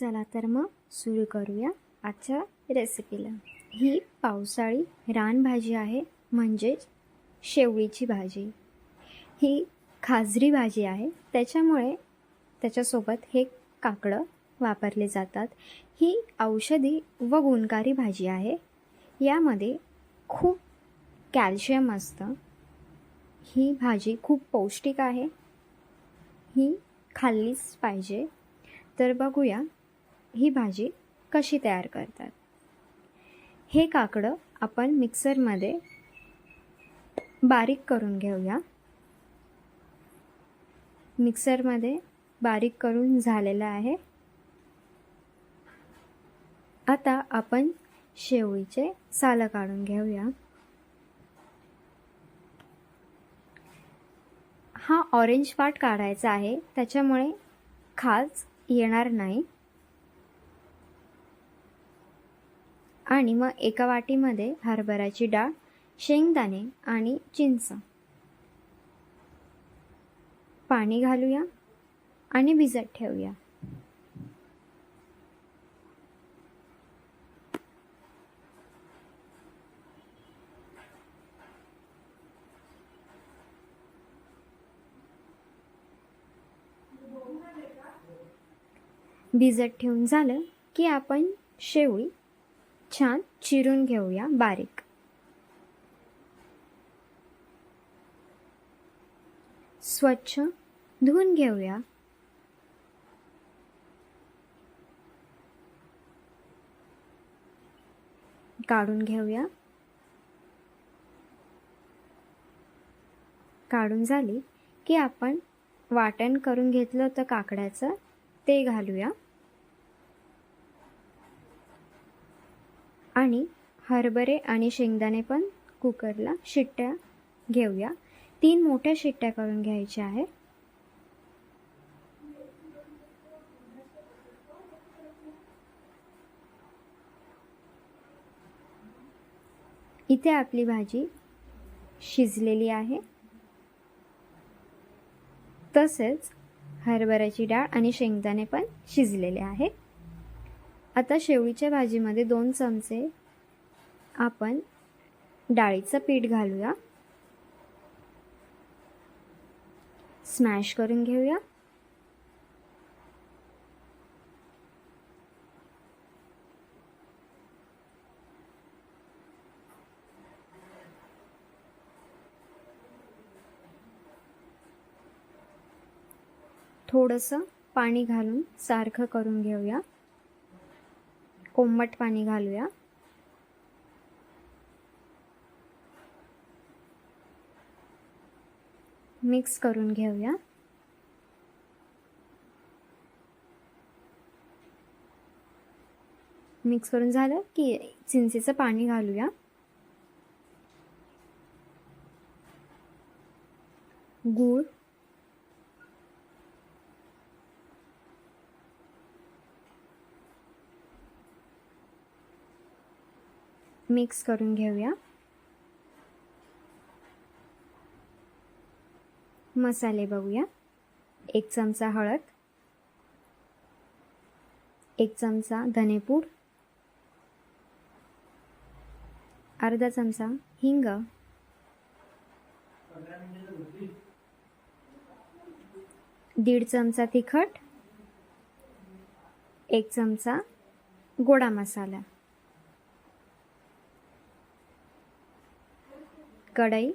चला तर मग सुरू करूया आजच्या रेसिपीला ही पावसाळी रानभाजी आहे म्हणजेच शेवळीची भाजी. ही खाजरी भाजी आहे त्याच्यामुळे त्याच्यासोबत हे काकडं वापरले जातात. ही औषधी व गुणकारी भाजी आहे. यामध्ये खूप कॅल्शियम असतं. ही भाजी खूप पौष्टिक आहे. ही खाल्लीच पाहिजे. तर बघूया ही भाजी कशी तयार करतात? हे काकडं आपण मिक्सरमध्ये बारीक करून घेऊया. मिक्सरमध्ये बारीक करून झालेलं आहे. आता आपण शेवळीचे सालं काढून घेऊया. हा ऑरेंज पार्ट काढायचा आहे त्याच्यामुळे खाज येणार नाही. आणि मग एका वाटीमध्ये हरभऱ्याची डाळ शेंगदाणे आणि चिंच. पाणी घालूया आणि भिजत ठेवूया. भिजत ठेवून झालं की आपण शेवळी छान चिरून घेऊया बारीक. स्वच्छ धुवून घेऊया. काढून घेऊया. काढून झाली की आपण वाटण करून घेतलं होतं काकड्याचं ते घालूया. आणि हरभरे आणि शेंगदाणे पण कुकरला शिट्ट्या घेऊया. तीन मोठ्या शिट्ट्या करून घ्यायच्या आहे इथे आपली भाजी शिजलेली आहे. तसेच हरभऱ्याची डाळ आणि शेंगदाणे पण शिजलेले आहे आता शेवळीच्या भाजीमध्ये दोन चमचे आपण डाळीचं पीठ घालूया. स्मॅश करून घेऊया. थोडंसं पाणी घालून सारखं करून घेऊया. कोमट पाणी घालूया. मिक्स करून घेऊया. मिक्स करून झालं की चिंचेचं पाणी घालूया. गूळ. मिक्स करून घेऊया. मसाले बघूया. एक चमचा हळद. एक चमचा धनेपूड. अर्धा चमचा हिंग. दीड चमचा तिखट. एक चमचा गोडा मसाला. कढई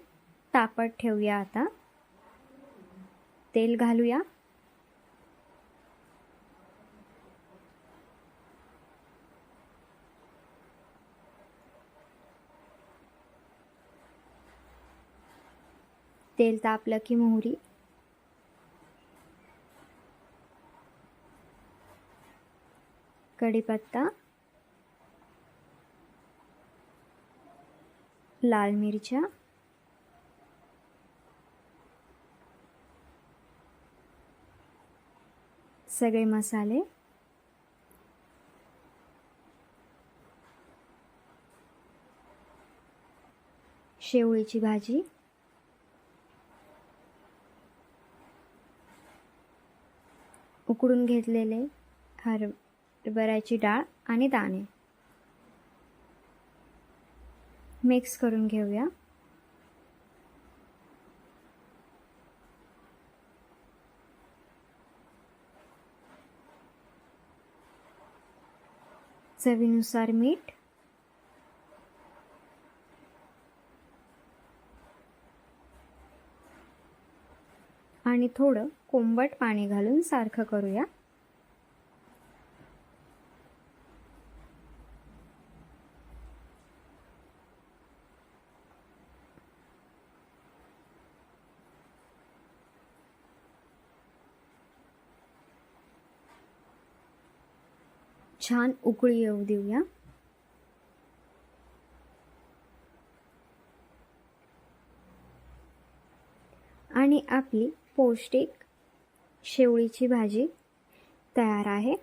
तापत ठेवूया आता. तेल घालूया. तेल तापलं की मोहरी. कढीपत्ता. लाल मिरच्या. सगळे मसाले. शेवळीची भाजी. उकडून घेतलेले हरभऱ्याची डाळ आणि दाणे. मिक्स करून घेऊया. चवीनुसार मीठ. आणि थोडं कोंबट पाणी घालून सारखं करूया. छान उकळी येऊ देऊया. आणि आपली पौष्टिक शेवळीची भाजी तयार आहे.